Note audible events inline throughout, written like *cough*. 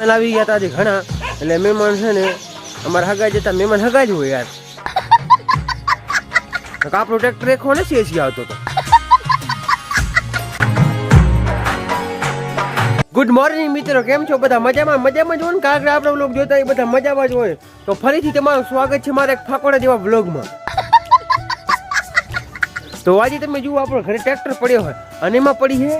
મહેમાન ગયા હતા ઘણા. એટલે મહેમાન છે ને, અમારા હગા જતા મહેમાન હગા જ હોય યાર. આપણો ટ્રેક્ટર એક ને સીએસી આવતો હતો ગુડ મોર્નિંગ મિત્રો, કેમ છો? બધા મજામાં? મજામાં જ ને? કાગડા આપણે વ્લોગ જોતા એ બધા મજામાં જ હોય. તો ફરીથી તમારું સ્વાગત છે મારા એક ફાકોડા જેવા બ્લોગમાં તો આજે તમે જુઓ, આપણો ઘરે ટ્રેક્ટર પડ્યો હોય. અને એમાં પડી છે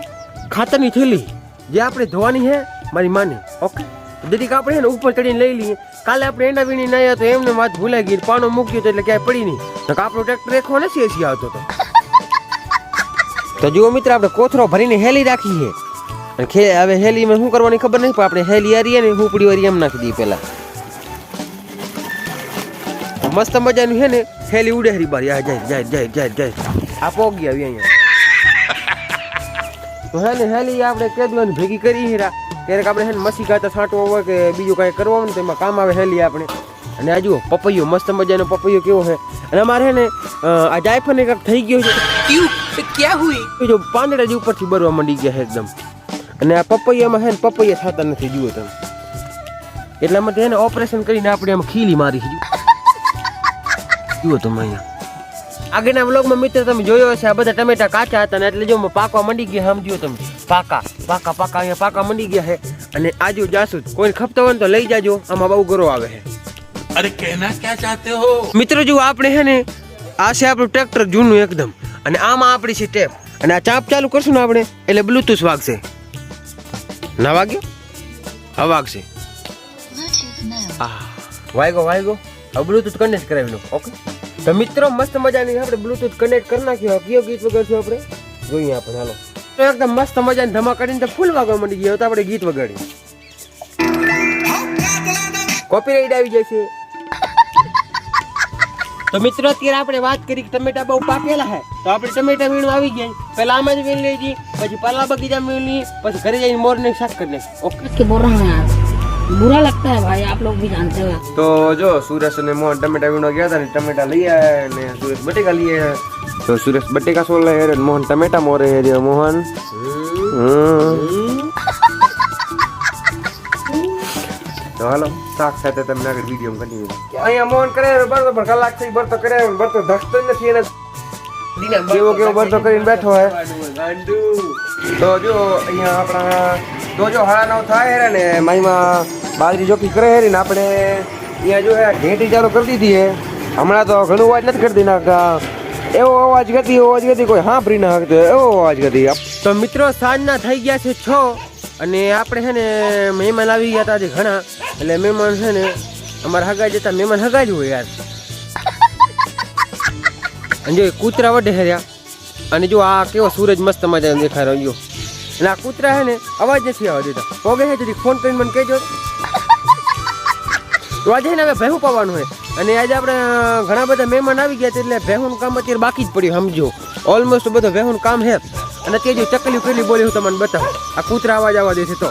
ખાતરની થેલી. જે આપણે ધોવાની છે મારી માની. ઓકે? દીદી આપણે છે ને ઉપર ચડીને લઈ લઈએ? કાલે આપણે એના વીણી ના આવ્યા તો એમને વાત ભૂલાઈ ગઈ પાનો મૂક્યો તો એટલે ક્યાંય પડી નહીં. તો આપણો ટ્રેક્ટર એક નથી એસી આવતો તો. *laughs* તો જુઓ મિત્ર આપણે કોથરો ભરીને હેલી રાખી છે. અને ખે હવે હેલીમાં શું કરવાની ખબર નહીં પણ આપણે હેલી હારીએ ને હુંપડી વારી એમ નાખી દઈએ પહેલાં. મસ્ત મજાનું છે ને હેલી ઉડે હરી બારી. આ જાય જાય જાય જાય જાય. આ પોગી આવી અહીંયા. *laughs* તો હે હેલી આપણે કેદવાની ભેગી કરી હીરા. ક્યારેક આપણે છે ને મસી ગાતા છાંટવો હોય કે બીજું કાંઈ કરવાનું તો એમાં કામ આવે હેલી આપણે. અને આ જુઓ પપૈયો મસ્ત મજાનો પપૈયો કેવો છે. અને અમારે ને આ જાયફળ કાંક થઈ ગયો છે. ક્યાં? હોય જો પાંદડા જે ઉપરથી બરવા મંડી ગયા છે એકદમ. અને આ પપૈયામાં છે ને પપૈયા થતા નથી જુઓ તમે. એટલા માટે એને ઓપરેશન કરીને આપણે આમ ખીલી મારી જુઓ તમે અહીંયા. આગળના વ્લોગમાં મિત્ર તમે જોયો હશે આ બધા ટમેટા કાચા હતા ને એટલે જો પાકવા મંડી ગયા સમજ્યો તમે? પાકા પાકા પાકા અહીંયા પાકા મંડી ગયા છે અને આજુ જાસુ કોઈ ખપતો હોય તો લઈ જાજો આમાં બહુ ગરો આવે છે અરે કહેના ક્યાં ચાહતે હો? મિત્રો જો આપણે છે ને આ છે આપણું ટ્રેક્ટર જૂનું એકદમ. અને આમાં આપણી છે ટેપ. અને આ ચાપ ચાલુ કરશું ને આપણે એટલે બ્લૂટૂથ વાગશે. ના વાગ્યો? હા વાગશે. વાગ્યો વાગ્યો હવે બ્લૂટૂથ કનેક્ટ કરાવી લો ઓકે? તો મિત્રો, મસ્ત મજાની આપણે બ્લૂટૂથ કનેક્ટ કરી નાખ્યું. કયો ગીત વગાડશું આપણે? જોઈએ આપણે, હાલો. તો એકદમ મસ્ત મજાની ધમા કરીને ફૂલ વાગવા મળી ગયો. તો આપણે ગીત વગાડીએ. કોપીરાઈટ આવી જાય છે. તો મિત્રો, અત્યારે આપણે વાત કરી કે ટમેટા બહુ પાકેલા હે તો આપણે ટમેટા વીણું આવી જાય પહેલા આમાં જ વીણ લેજી, પછી પાલા બગીચા વીણ પછી ઘરે જઈને મોરને શાક કરી નાખી ઓકે બોરા बुरा लगता है भाई आप लोग भी जानते हो તો જો સુરેશ અને મોહન ટમેટા વીણવા ગયા હતા ને ટમેટા લઈ આવ્યા ને સુરેશ બટેકા લઈ આવ્યા તો સુરેશ બટેકા સોલ લઈ આવ્યા ને મોહન ટમેટા મોરે હેર્યો મોહન હમ. તો હાલો શાક સાથે તમને આગળ વિડીયો કન્ટિન્યુ અહીંયા મોહન કરે બરતો પણ કલાક થઈ બરતો કરે બરતો ધસતો જ નથી એને કેવો કેવો બરતો કરીને બેઠો હે તો જો અહીંયા આપણા તો જો હાડા નવ થાય હેરે ને માઈમાં બાજરી જોકી કરે હેરી ને આપણે અહીંયા જો હે ઘેટી ચાલુ કરી દીધી હે. હમણાં તો ઘણું અવાજ નથી કરતી ના એવો અવાજ એવો અવાજ કરતી કોઈ સાંભળી ના શકતો. એવો અવાજ ગતી તો મિત્રો સાંજના થઈ ગયા છે છ અને આપણે છે ને મહેમાન આવી ગયા હતા આજે ઘણા. એટલે મહેમાન છે ને અમારા હગા જતા મહેમાન હગા જ હોય યાર. અને જો કૂતરા વડે હર્યા અને જો આ કેવો સૂરજ મસ્ત મજાનો દેખાય રહ્યો. અને આ કૂતરા હે ને અવાજ નથી આવવા દેતા. પોગે હે જરી ફોન કરીને મને કહેજો. તો આજે છે ને હવે ભેહું પાવાનું હોય અને આજે આપણે ઘણા બધા મહેમાન આવી ગયા છે એટલે ભેહુંનું કામ અત્યારે બાકી જ પડ્યું, સમજો. ઓલમોસ્ટ બધો ભેહુંનું કામ હે અને તે જો ચકલી કેટલી બોલી હું તમને બતાવું. આ કૂતરા અવાજ આવવા દે છે તો.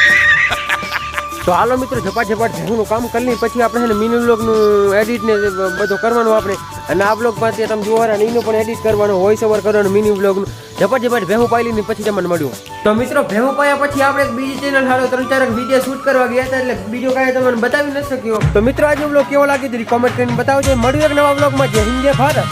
તો હાલો મિત્રો ઝપાટ ઝપાટ ભેગુંનું કામ કરી પછી આપણે છે ને મિની બ્લોગનું એડિટ ને બધું કરવાનું આપણે. અને આ બ્લોગમાં તે તમે જોવા ને, એનું પણ એડિટ કરવાનું વોઇસ ઓવર કરવાનું મિની બ્લોગનું ઝપાટ ઝપાટ ભેહું પાઈ લઈને પછી તમને મળ્યું. તો મિત્રો, ભેહું પાયા પછી આપણે એક બીજી ચેનલ હાલો, ત્રણ ચાર વીડિયો શૂટ કરવા ગયા હતા, એટલે બીજો કાંઈ તમને બતાવી ન શક્યો. તો મિત્રો આજનો બ્લોગ કેવો લાગી તે કોમેન્ટ કરીને બતાવજો. મળ્યું એક નવા બ્લોગમાં જય હિન્દ ભારત.